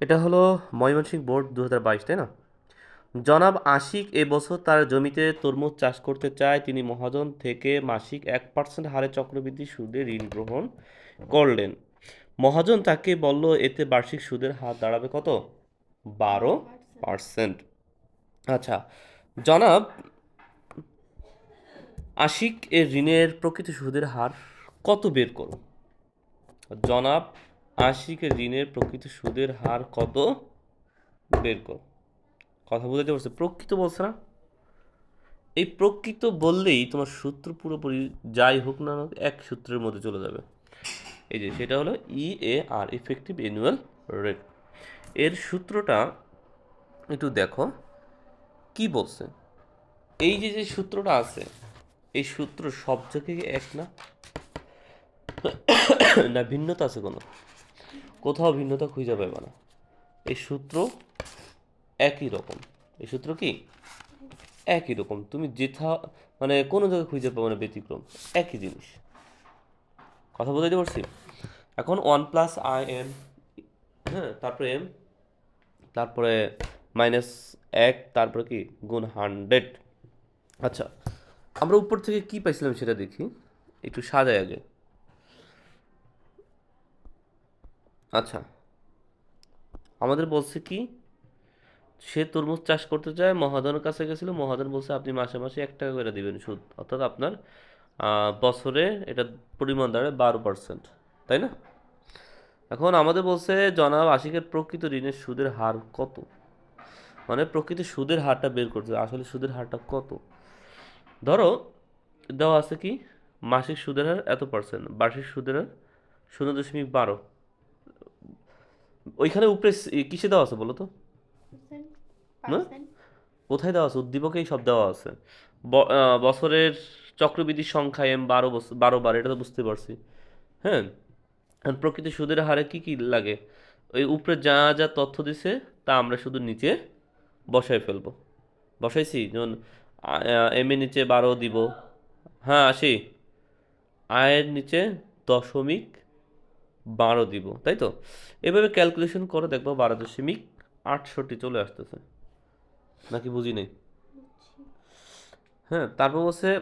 এটা হলো ময়মনসিংহ বোর্ড দু হাজার বাইশ, তাই না? জনাব আশিক এবছর তার জমিতে তরমুজ চাষ করতে চায়। তিনি মহাজন থেকে মাসিক এক পার্সেন্ট হারে চক্রবৃদ্ধি সুদে ঋণ গ্রহণ করলেন। মহাজন তাকে বলল, এতে বার্ষিক সুদের হার দাঁড়াবে কত? বারো পার্সেন্ট আচ্ছা জনাব আশিক এর ঋণের প্রকৃত সুদের হার কত বের করো জনাব আশিকের ঋণের প্রকৃত সুদের হার কত? বের কর। কথা বুঝতে পারছে? প্রকৃত বলছে না? এই প্রকৃত বললেই তোমার সূত্র পুরোপুরি যাই হোক না হোক, এক সূত্রের মধ্যে চলে যাবে। এই যে, সেটা হলো E A R effective annual rate এর সূত্রটা একটু দেখো। কি বলছে? এই যে যে সূত্রটা আছে, এই সূত্র সব জায়গায় এক না? না, ভিন্নতা আছে কোনো? কোথাও ভিন্নতা খুঁজে পাবে না। এই সূত্র একই রকম। এই সূত্র কি? একই রকম। তুমি যেথা মানে কোনো জায়গায় খুঁজে পাবে না ব্যতিক্রম, একই জিনিস। কথা বোঝাতে পারছি? এখন ওয়ান প্লাস আই এম হ্যাঁ তারপরে এম, তারপরে মাইনাস এক, তারপরে কি? গুণ হান্ড্রেড। আচ্ছা আমরা উপর থেকে কি পাইছিলাম সেটা দেখি। একটু সাজাই আগে। আচ্ছা। আমাদের বলছে কি, সে তরমুজ চাষ করতে চায় মহাজনের কাছে গেছিল, মহাজন বলছে, আপনি মাসে মাসে এক টাকা করে দিবেন সুদ। অর্থাৎ আপনার বছরে এটা পরিমাণ দাঁড়ায় বারো পার্সেন্ট তাই না? এখন আমাদের বলছে, জনাব আশিকের প্রকৃত ঋণের সুদের হার কত? মানে প্রকৃত সুদের হারটা বের করতে। আসলে সুদের হারটা কত? ধরো, দেওয়া আছে কি, মাসিক সুদের হার এত পার্সেন্ট বার্ষিক সুদের হার শূন্য দশমিক বারো। ওইখানে উপরে কিসে দেওয়া আছে বলো তো? না? কোথায় দেওয়া আছে? উদ্দীপকেই সব দেওয়া আছে। বছরের চক্রবৃদ্ধির সংখ্যা এম বারো বছর বারো বার এটা তো বুঝতে পারছি। হ্যাঁ? প্রকৃত সুদের হারে কি কি লাগে? ওই উপরে যা যা তথ্য দিছে তা আমরা শুধু নিচে বসায় ফেলব। বসাইছি? যেমন এম এর নিচে বারো দিব। হ্যাঁ আসি। আয়ের নিচে দশমিক বারো দিব, তাই তো? এভাবে ক্যালকুলেশন করে দেখব বারো দশমিক আটষট্টি চলে আসতেছে। নাকি বুঝি নেই? হ্যাঁ তারপর বলছে,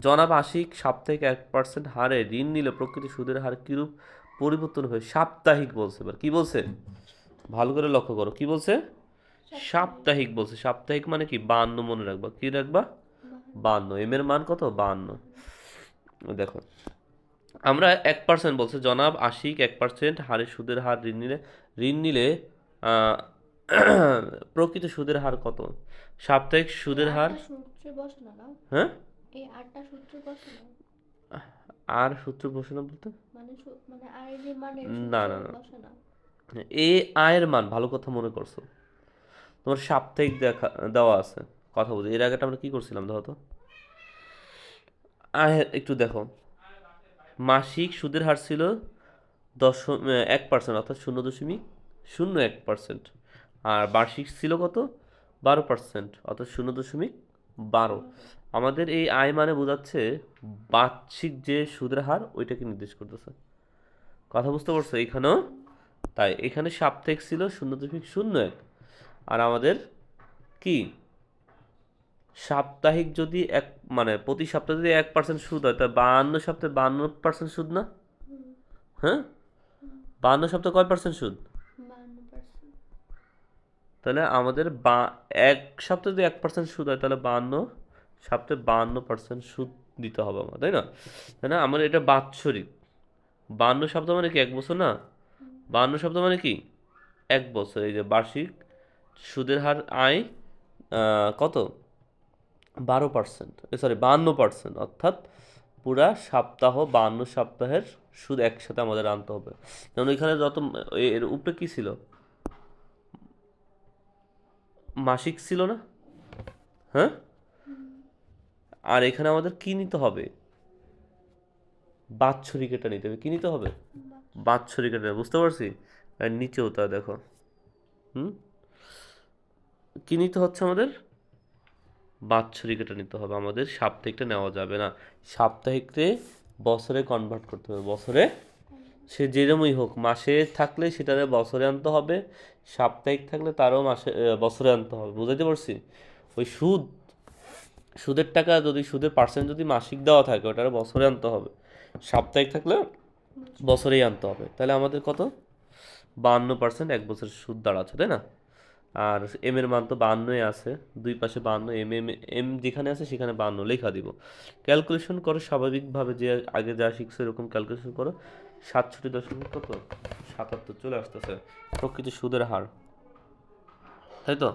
জনাব আশিক সাপ্তাহিক এক পার্সেন্ট হারে ঋণ নিলে প্রকৃতি সুদের হার কিরূপ পরিবর্তন হয়? সাপ্তাহিক বলছে এবার, কি বলছে? ভালো করে লক্ষ্য করো, কি বলছে? সাপ্তাহিক বলছে, সাপ্তাহিক মানে কি? বান্ন মনে রাখবা, কি রাখবা? বান্ন। এম এর মান কত? বান্ন। দেখো আমরা এক পার্সেন্ট বলছে। জনাব আশিক এক পার্সেন্ট হারে সুদের হার ঋণ নিলে ঋণ নিলে প্রকৃত সুদের হার কত? সাপ্তাহিক সুদের হার? না হ্যাঁ? সূত্রে আর সূত্র বসানো বলতে? মানে মানে আয়ের না, না, না। এ আয়ের মান ভালো কথা মনে করছ। তোমার সাপ্তাহিক দেখা দেওয়া আছে। কথা বলছি। এর আগেটা আমরা কি করছিলাম দেখো তো? আয় একটু দেখো। মাসিক সুদের হার ছিল দশম এক পার্সেন্ট অর্থাৎ শূন্য দশমিক শূন্য এক পার্সেন্ট আর বার্ষিক ছিল কত? বারো পার্সেন্ট অর্থাৎ শূন্য দশমিক বারো। আমাদের এই আয় মানে বোঝাচ্ছে বার্ষিক যে সুদের হার, ওইটাকে নির্দেশ করতেছে। কথা বুঝতে পারছ এইখানেও? তাই এখানে সাপ্তাহিক ছিল শূন্য দশমিক শূন্য এক। আর আমাদের কি? সাপ্তাহিক যদি এক মানে প্রতি সপ্তাহে যদি এক পার্সেন্ট সুদ হয় তা বাহান্ন সপ্তাহে বাহান্ন পার্সেন্ট সুদ না? হ্যাঁ? বাহান্ন সপ্তাহে কয় পার্সেন্ট সুদ? তাহলে আমাদের বা এক সপ্তাহে যদি এক পার্সেন্ট সুদ হয় তাহলে বাহান্ন সপ্তাহে বাহান্ন পার্সেন্ট সুদ দিতে হবে আমার তাই না? তাই না আমার এটা বাৎসরিক। বাহান্ন সপ্তাহ মানে কি এক বছর না? বাহান্ন সপ্তাহ মানে কি? এক বছর। এই যে বার্ষিক সুদের হার আয় কত? বারো পার্সেন্ট সরি বাহান্ন পার্সেন্ট অর্থাৎ পুরা সপ্তাহ, বাহান্ন সপ্তাহের সুদ একসাথে আমাদের আনতে হবে। যেমন এখানে যত, এর উপরে কি ছিল? মাসিক ছিল না? হ্যাঁ? আর এখানে আমাদের কি নিতে হবে? বাৎসরিক এটা নিতে হবে। কি নিতে হবে? বাৎসরিক এটা বুঝতে পারছি? আর নিচেও তা দেখো। হুম? কি নিতে হচ্ছে আমাদের? বাৎসরিক এটা নিতে হবে। আমাদের সাপ্তাহিকটা নেওয়া যাবে না। সাপ্তাহিকতে বছরে কনভার্ট করতে হবে। বছরে সে যেরমই হোক, মাসে থাকলে সেটারে বছরে আনতে হবে, সাপ্তাহিক থাকলে তারও মাসে বছরে আনতে হবে। বুঝাইতে পারছি? ওই সুদ, সুদের টাকা যদি, সুদের পার্সেন্ট যদি মাসিক দেওয়া থাকে, ওটারে বছরে আনতে হবে। সাপ্তাহিক থাকলে বছরেই আনতে হবে। তাহলে আমাদের কত? বাহান্ন পার্সেন্ট এক বছরের সুদ দাঁড়াচ্ছে, তাই না? আর এম এর মান তো বাহান্নই আছে, দুই পাশে বাহান্ন এম এম এম যেখানে আছে সেখানে বাহান্ন লেখা দিব। ক্যালকুলেশন করো স্বাভাবিকভাবে যে আগে যা শিখছো এরকম ক্যালকুলেশন করো, সাতষট্টি দশমিক কত? সাতাত্তর চলে আসতেছে, প্রকৃত সুদের হার। তাই তো?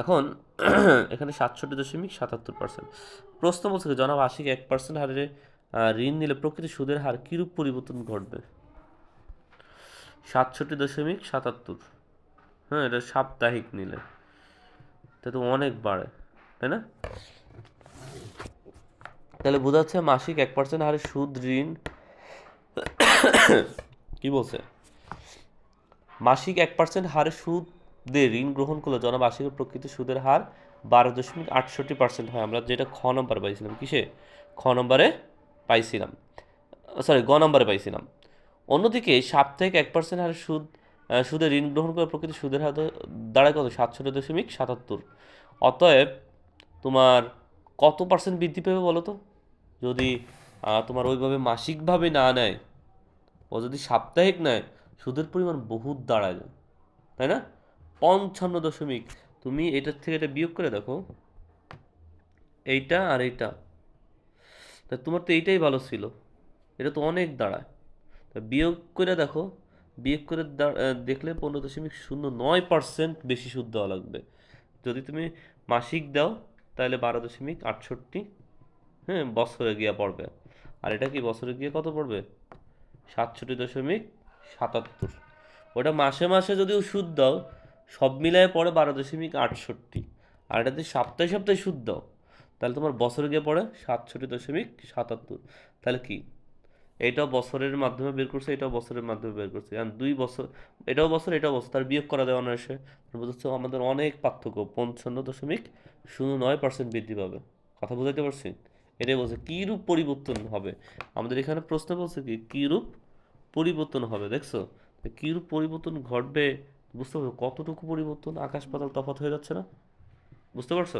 এখন এখানে সাতষট্টি দশমিক সাতাত্তর পার্সেন্ট প্রশ্ন বলছে জনাব আশিক এক পার্সেন্ট হারে ঋণ নিলে প্রকৃত সুদের হার কীরূপ পরিবর্তন ঘটবে? সাতষট্টি দশমিক সাতাত্তর। হ্যাঁ এটা সাপ্তাহিক নিলে। তা তো অনেক বাড়ে, তাই না? তাহলে বোঝা যাচ্ছে মাসিক এক পার্সেন্ট হারে সুদ, ঋণ। কি বলছে? মাসিক এক পার্সেন্ট হারে সুদ দিয়ে ঋণ গ্রহণ করলে জনবার্ষিক প্রকৃত সুদের হার বারো দশমিক আটষট্টি পার্সেন্ট হয়। আমরা যেটা খ নম্বরে পাইছিলাম, কিসে? খ নম্বরে পাইছিলাম। সরি গ নম্বরে পাইছিলাম। অন্যদিকে সাপ্তাহিক এক পার্সেন্ট হারে সুদ সুদে ঋণ গ্রহণ করে প্রকৃত সুদের দ- দাঁড়ায় কত? সাতষট্টি দশমিক সাতাত্তর। অতএব তোমার কত পার্সেন্ট বৃদ্ধি পাবে বলো তো? যদি তোমার ওইভাবে মাসিকভাবে না নেয়, ও যদি সাপ্তাহিক নেয়, সুদের পরিমাণ বহুত দাঁড়ায় যায়। তাই না? পঞ্চান্ন দশমিক। তুমি এটার থেকে এটা বিয়োগ করে দেখো। এইটা আর এইটা। তা তোমার তো এইটাই ভালো ছিল। এটা তো অনেক দাঁড়ায়। তা বিয়োগ করে দেখো। বিয়োগ করে দেখলে পনেরো দশমিক শূন্য নয় পার্সেন্ট বেশি সুদ দেওয়া লাগবে। যদি তুমি মাসিক দাও, তাহলে বারো দশমিক আটষট্টি হ্যাঁ বছরে গিয়ে পড়বে। আর এটা কি বছরে গিয়ে কত পড়বে? সাতষট্টি দশমিক সাতাত্তর। ওটা মাসে মাসে যদিও সুদ দাও, সব মিলায় পড়ে বারো দশমিক আটষট্টি। আর এটাতে সপ্তাহে সপ্তাহে সুদ দাও, তাহলে তোমার বছরে গিয়ে পড়ে সাতষট্টি দশমিক সাতাত্তর। তাহলে কি? এটাও বছরের মাধ্যমে বের করছে, এটাও বছরের মাধ্যমে বের করছে। আর দুই বছর, এটাও বছর এটাও বছর। তার বিয়োগ করা দেওয়া এসে বুঝছ আমাদের অনেক পার্থক্য, পঞ্চান্ন দশমিক শূন্য নয় পার্সেন্ট বৃদ্ধি পাবে। কথা বুঝাইতে পারছি? এটাই বলছে, কীরূপ পরিবর্তন হবে? আমাদের এখানে প্রশ্ন বলছে কি, কীরূপ পরিবর্তন হবে? দেখছ? কীরূপ পরিবর্তন ঘটবে? বুঝতে পারছ? কতটুকু পরিবর্তন? আকাশ পাতাল তফাৎ হয়ে যাচ্ছে না? বুঝতে পারছ?